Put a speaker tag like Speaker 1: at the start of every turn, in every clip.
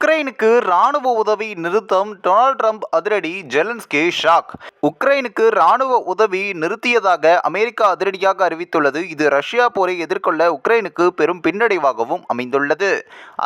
Speaker 1: உக்ரைனுக்கு ராணுவ உதவி நிறுத்தம் டொனால்ட் ட்ரம்ப் அதிரடி ஜெலன்ஸ்கி ஷாக். உக்ரைனுக்கு ராணுவ உதவி நிறுத்தியதாக அமெரிக்கா அதிரடியாக அறிவித்துள்ளது. இது ரஷ்யா போரை எதிர்கொள்ள உக்ரைனுக்கு பெரும் பின்னடைவாகவும் அமைந்துள்ளது.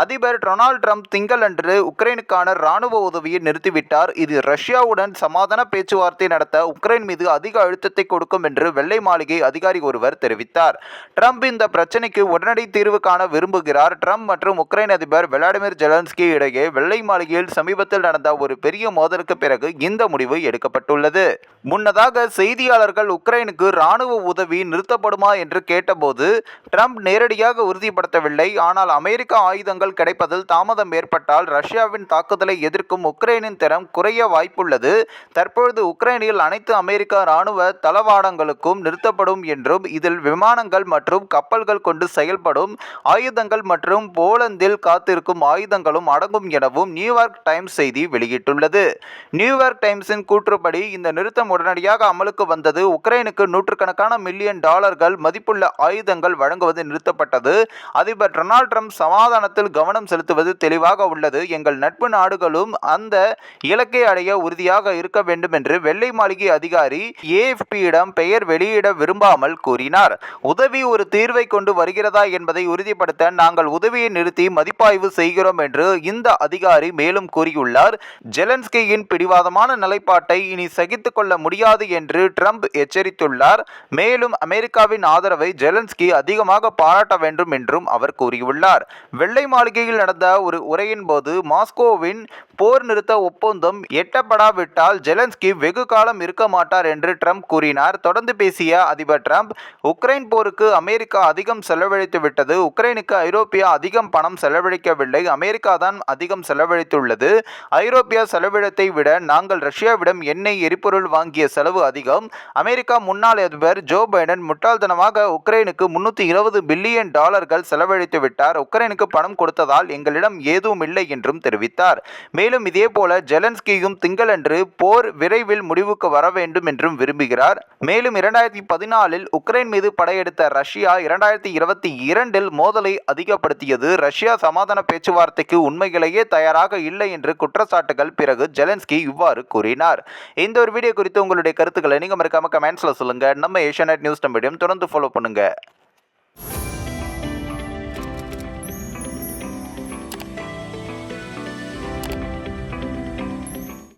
Speaker 1: அதிபர் டொனால்ட் ட்ரம்ப் திங்களன்று உக்ரைனுக்கான ராணுவ உதவியை நிறுத்திவிட்டார். இது ரஷ்யாவுடன் சமாதான பேச்சுவார்த்தை நடத்த உக்ரைன் மீது அதிக அழுத்தத்தை கொடுக்கும் என்று வெள்ளை மாளிகை அதிகாரி ஒருவர் தெரிவித்தார். ட்ரம்ப் இந்த பிரச்சினைக்கு உடனடி தீர்வு காண விரும்புகிறார். ட்ரம்ப் மற்றும் உக்ரைன் அதிபர் விளாடிமிர் ஜெலன்ஸ்கி இடையே வெள்ளை மாளிகையில் சமீபத்தில் நடந்த ஒரு பெரிய மோதலுக்கு பிறகு இந்த முடிவு எடுக்கப்பட்டுள்ளது. முன்னதாக செய்தியாளர்கள் உக்ரைனுக்கு ராணுவ உதவி நிறுத்தப்படுமா என்று கேட்டபோது ட்ரம்ப் நேரடியாக உறுதிப்படுத்தவில்லை. ஆனால் அமெரிக்க ஆயுதங்கள் கிடைப்பதில் தாமதம் ஏற்பட்டால் ரஷ்யாவின் தாக்குதலை எதிர்க்கும் உக்ரைனின் திறம் குறைய வாய்ப்புள்ளது. தற்பொழுது உக்ரைனில் அனைத்து அமெரிக்க ராணுவ தளவாடங்களுக்கும் நிறுத்தப்படும் என்றும் இதில் விமானங்கள் மற்றும் கப்பல்கள் கொண்டு செயல்படும் ஆயுதங்கள் மற்றும் போலந்தில் காத்திருக்கும் ஆயுதங்களும் அடங்கும் எனவும் நியூயார்க் டைம்ஸ் செய்தி வெளியிட்டுள்ளது. நியூயார்க் டைம்ஸின் கூற்றுப்படி இந்த நிறுத்தம் உடனடியாக அமலுக்கு வந்தது. உக்ரைனுக்கு நூற்றுக்கணக்கான மில்லியன் டாலர்கள் மதிப்புள்ள ஆயுதங்கள் வழங்குவது நிறுத்தப்பட்டது. அதிபர் டொனால்ட் ட்ரம்ப் சமாதானத்தில் கவனம் செலுத்துவது தெளிவாக உள்ளது. எங்கள் நட்பு நாடுகளும் அந்த இலக்கை அடைய உறுதியாக இருக்க வேண்டும் என்று வெள்ளை மாளிகை அதிகாரி ஏஎஃபியிடம் பெயர் வெளியிட விரும்பாமல் கூறினார். உதவி ஒரு தீர்வை கொண்டு வருகிறதா என்பதை உறுதிப்படுத்த நாங்கள் உதவியை நிறுத்தி மதிப்பாய்வு செய்கிறோம் என்று இந்த அதிகாரி மேலும் கூறியுள்ளார் ஜெலன்ஸ்கியின் பிடிவாதமான நிலைப்பாட்டை இனி சகித்துக் கொள்ள முடியாது என்று ட்ரம்ப் எச்சரித்துள்ளார். மேலும் அமெரிக்காவின் ஆதரவை ஜெலன்ஸ்கி அதிகமாக பாராட்ட வேண்டும் என்றும் அவர் கூறியுள்ளார். வெள்ளை மாளிகையில் நடந்த ஒரு உரையின் போது மாஸ்கோவின் போர் நிறுத்த ஒப்பந்தம் எட்டப்படாவிட்டால் ஜெலன்ஸ்கி வெகு காலம் இருக்க மாட்டார் என்று ட்ரம்ப் கூறினார். தொடர்ந்து பேசிய அதிபர் ட்ரம்ப் உக்ரைன் போருக்கு அமெரிக்கா அதிகம் செலவழித்து விட்டது உக்ரைனுக்கு ஐரோப்பியா அதிகம் பணம் செலவழிக்கவில்லை. அமெரிக்கா தான் அதிகம் செலவழித்துள்ளது. ஐரோப்பியா செலவிடத்தை விட நாங்கள் ரஷ்யாவிடம் எண்ணெய் எரிபொருள் வாங்கிய செலவு அதிகம். அமெரிக்கா முன்னாள் அதிபர் ஜோ பைடன் முட்டாள்தனமாக உக்ரைனுக்கு முன்னூற்றி இருபது பில்லியன் டாலர்கள் செலவழித்து விட்டார். உக்ரைனுக்கு பணம் கொடுத்ததால் எங்களிடம் ஏதும் இல்லை என்றும் தெரிவித்தார். மேலும் இதேபோல ஜெலன்ஸ்கியும் திங்களன்று போர் விரைவில் முடிவுக்கு வர வேண்டும் என்றும் விரும்புகிறார். மேலும் இரண்டாயிரத்தி பதினாலில் உக்ரைன் மீது படையெடுத்த ரஷ்யா இரண்டாயிரத்தி இருபத்தி இரண்டில் மோதலை அதிகப்படுத்தியது. ரஷ்யா சமாதான பேச்சுவார்த்தைக்கு உண்மையிலேயே தயாராக இல்லை என்று குற்றச்சாட்டுகள். பிறகு ஜெலன்ஸ்கி இவ்வாறு கூறினார். இந்த ஒரு வீடியோ குறித்து உங்களுடைய கருத்துக்களை நீங்கள் மறக்காம கமெண்ட்ஸில் சொல்லுங்க. நம்ம ஏஷியா நியூஸ் மீடியம் தொடர்ந்து ஃபாலோ பண்ணுங்க.